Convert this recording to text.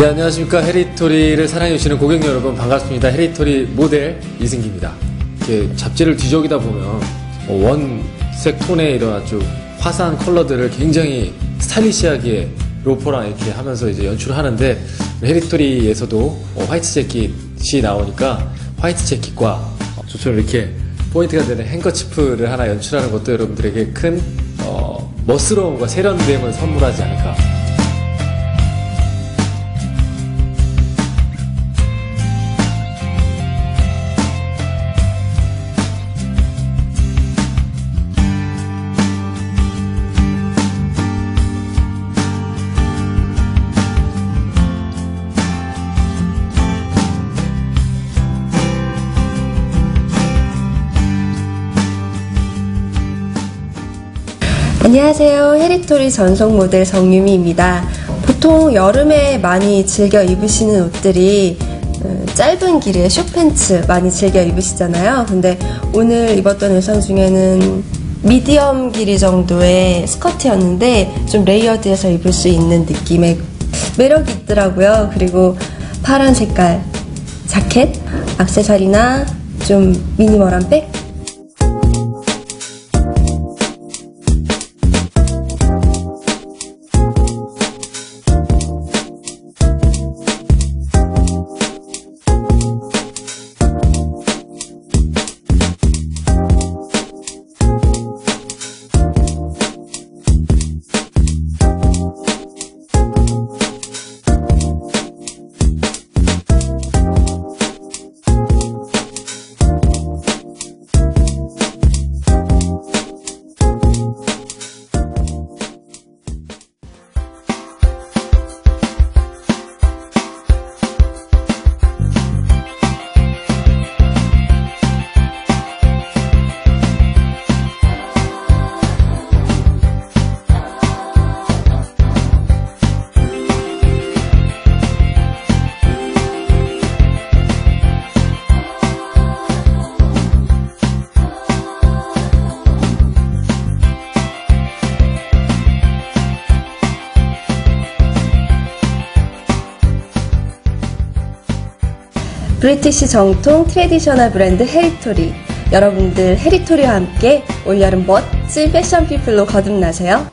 네, 안녕하십니까. 해리토리를 사랑해주시는 고객 여러분, 반갑습니다. 해리토리 모델 이승기입니다. 이렇게 잡지를 뒤적이다 보면 뭐 원색 톤의 이런 아주 화사한 컬러들을 굉장히 스타일리시하게 로퍼랑 이렇게 하면서 이제 연출을 하는데 해리토리에서도 어, 화이트 재킷이 나오니까 화이트 재킷과 어, 저처럼 이렇게 포인트가 되는 행거치프를 하나 연출하는 것도 여러분들에게 큰 어, 멋스러움과 세련됨을 선물하지 않을까 안녕하세요. 해리토리 전속 모델 정유미입니다. 보통 여름에 많이 즐겨 입으시는 옷들이 음, 짧은 길이의 숏팬츠 많이 즐겨 입으시잖아요. 근데 오늘 입었던 의상 중에는 미디엄 길이 정도의 스커트였는데 좀 레이어드해서 입을 수 있는 느낌의 매력이 있더라고요. 그리고 파란 색깔 자켓, 악세사리나 좀 미니멀한 백 브리티시 정통 트레디셔널 브랜드 해리토리. 여러분들 해리토리와 함께 올여름 멋진 패션 피플로 거듭나세요.